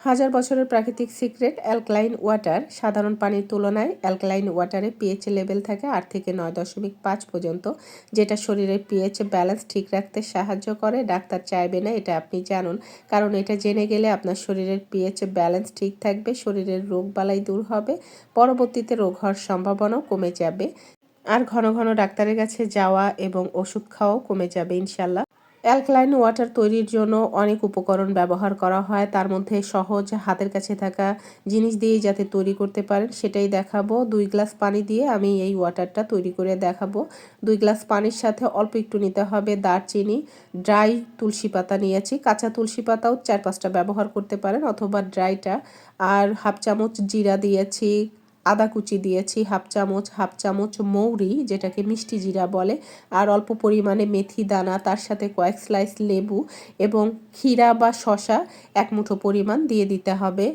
হাজার বছরের প্রাকৃতিক সিক্রেট অ্যালকালাইন ওয়াটার সাধারণ পানির তুলনায় অ্যালকালাইন ওয়াটারে পিএইচ লেভেল থাকে আট থেকে নয় দশমিক পাঁচ পর্যন্ত, যেটা শরীরের পিএইচ ব্যালেন্স ঠিক রাখতে সাহায্য করে। ডাক্তার চাইবে না, এটা আপনি জানুন। কারণ এটা জেনে গেলে আপনার শরীরের পিএইচ ব্যালেন্স ঠিক থাকবে, শরীরের রোগ বালাই দূর হবে, পরবর্তীতে রোগ হওয়ার সম্ভাবনাও কমে যাবে। আর ঘন ঘন ডাক্তারের কাছে যাওয়া এবং ওষুধ খাওয়াও কমে যাবে ইনশাল্লাহ অ্যালকালাইন ওয়াটার তৈরির জন্য অনেক উপকরণ ব্যবহার করা হয়। তার মধ্যে সহজ হাতের কাছে থাকা জিনিস দিয়েই যাতে তৈরি করতে পারেন, সেটাই দেখাবো। দুই গ্লাস পানি দিয়ে আমি এই ওয়াটারটা তৈরি করে দেখাবো। দুই গ্লাস পানির সাথে অল্প একটু নিতে হবে দারচিনি, ড্রাই তুলসী পাতা নিয়েছি। কাঁচা তুলসী পাতাও চার পাঁচটা ব্যবহার করতে পারেন, অথবা ড্রাইটা। আর হাফ চামচ জিরা দিয়েছি আদা কুচি দিয়েছি, হাফ চামচ হাফ চামচ মৌরি, যেটাকে মিষ্টি জিরা বলে, আর অল্প পরিমাণে মেথি দানা, তার সাথে কয়েক স্লাইস লেবু এবং ক্ষীরা বা শশা এক মুঠো পরিমাণ দিয়ে দিতে হবে।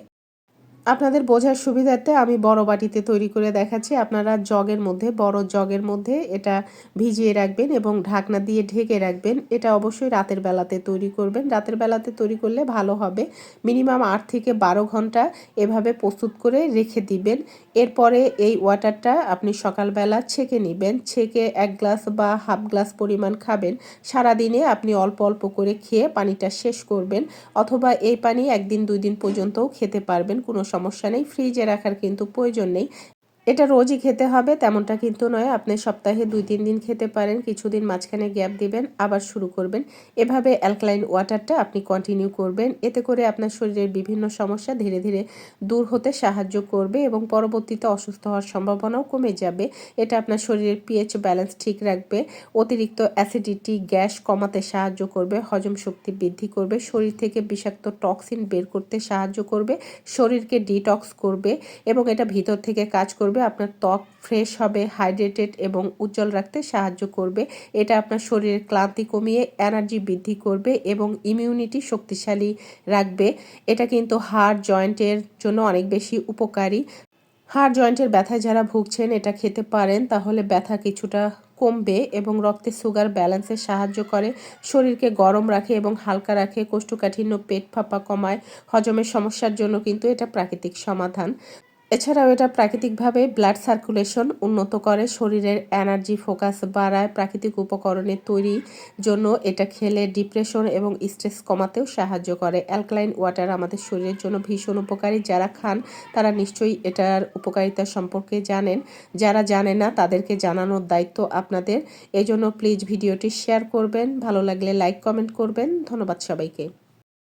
আপনাদের বোঝার সুবিধার্থে আমি বড় বাটিতে তৈরি করে দেখাচ্ছি। আপনারা জগের মধ্যে, বড় জগের মধ্যে এটা ভিজিয়ে রাখবেন এবং ঢাকনা দিয়ে ঢেকে রাখবেন। এটা অবশ্যই রাতের বেলাতে তৈরি করবেন। রাতের বেলাতে তৈরি করলে ভালো হবে। মিনিমাম আট থেকে বারো ঘণ্টা এভাবে প্রস্তুত করে রেখে দিবেন। এরপরে এই ওয়াটারটা আপনি সকালবেলা ছেঁকে নেবেন। ছেঁকে এক গ্লাস বা হাফ গ্লাস পরিমাণ খাবেন। সারাদিনে আপনি অল্প অল্প করে খেয়ে পানিটা শেষ করবেন। অথবা এই পানি একদিন, দুই দিন পর্যন্তও খেতে পারবেন। কোনো সমস্যা নেই ফ্রিজে রাখার কিন্তু প্রয়োজন নেই। এটা রোজই খেতে হবে, তেমনটা কিন্তু নয়। আপনি সপ্তাহে দুই, তিন দিন খেতে পারেন, কিছুদিন মাঝখানে গ্যাপ দিবেন, আবার শুরু করবেন। এভাবে অ্যালকালাইন ওয়াটারটা আপনি কন্টিনিউ করবেন। এতে করে আপনার শরীরের বিভিন্ন সমস্যা ধীরে ধীরে দূর হতে সাহায্য করবে এবং পরবর্তীতে অসুস্থ হওয়ার সম্ভাবনাও কমে যাবে। এটা আপনার শরীরের পিএইচ ব্যালেন্স ঠিক রাখবে, অতিরিক্ত অ্যাসিডিটি গ্যাস কমাতে সাহায্য করবে, হজম শক্তি বৃদ্ধি করবে, শরীর থেকে বিষাক্ত টক্সিন বের করতে সাহায্য করবে, শরীরকে ডিটক্স করবে এবং এটা ভিতর থেকে কাজ করবে। করবে, আপনার ত্বক ফ্রেশ হবে হাইড্রেটেড এবং উজ্জ্বল রাখতে সাহায্য করবে। এটা আপনার শরীরের ক্লান্তি কমিয়ে এনার্জি বৃদ্ধি করবে এবং ইমিউনিটি শক্তিশালী রাখবে। এটা কিন্তু হাড় জয়েন্টের জন্য অনেক বেশি উপকারী। হাড় জয়েন্টের ব্যথায় যারা ভুগছেন, এটা খেতে পারেন, তাহলে ব্যথা কিছুটা কমবে এবং রক্তে সুগার ব্যালেন্সে সাহায্য করে। শরীরকে গরম রাখে এবং হালকা রাখে, কোষ্ঠকাঠিন্য, পেট ফাঁপা কমায়, হজমের সমস্যার জন্য কিন্তু এটা প্রাকৃতিক সমাধান। এছাড়াও এটা প্রাকৃতিকভাবে ব্লাড সার্কুলেশন উন্নত করে, শরীরের এনার্জি ফোকাস বাড়ায়, প্রাকৃতিক উপকরণের তৈরি জন্য এটা খেলে ডিপ্রেশন এবং স্ট্রেস কমাতেও সাহায্য করে। অ্যালকালাইন ওয়াটার আমাদের শরীরের জন্য ভীষণ উপকারী। যারা খান, তারা নিশ্চয়ই এটার উপকারিতা সম্পর্কে জানেন। যারা জানে না, তাদেরকে জানানোর দায়িত্ব আপনাদের। এই জন্য প্লিজ ভিডিওটি শেয়ার করবেন। ভালো লাগলে লাইক কমেন্ট করবেন। ধন্যবাদ সবাইকে।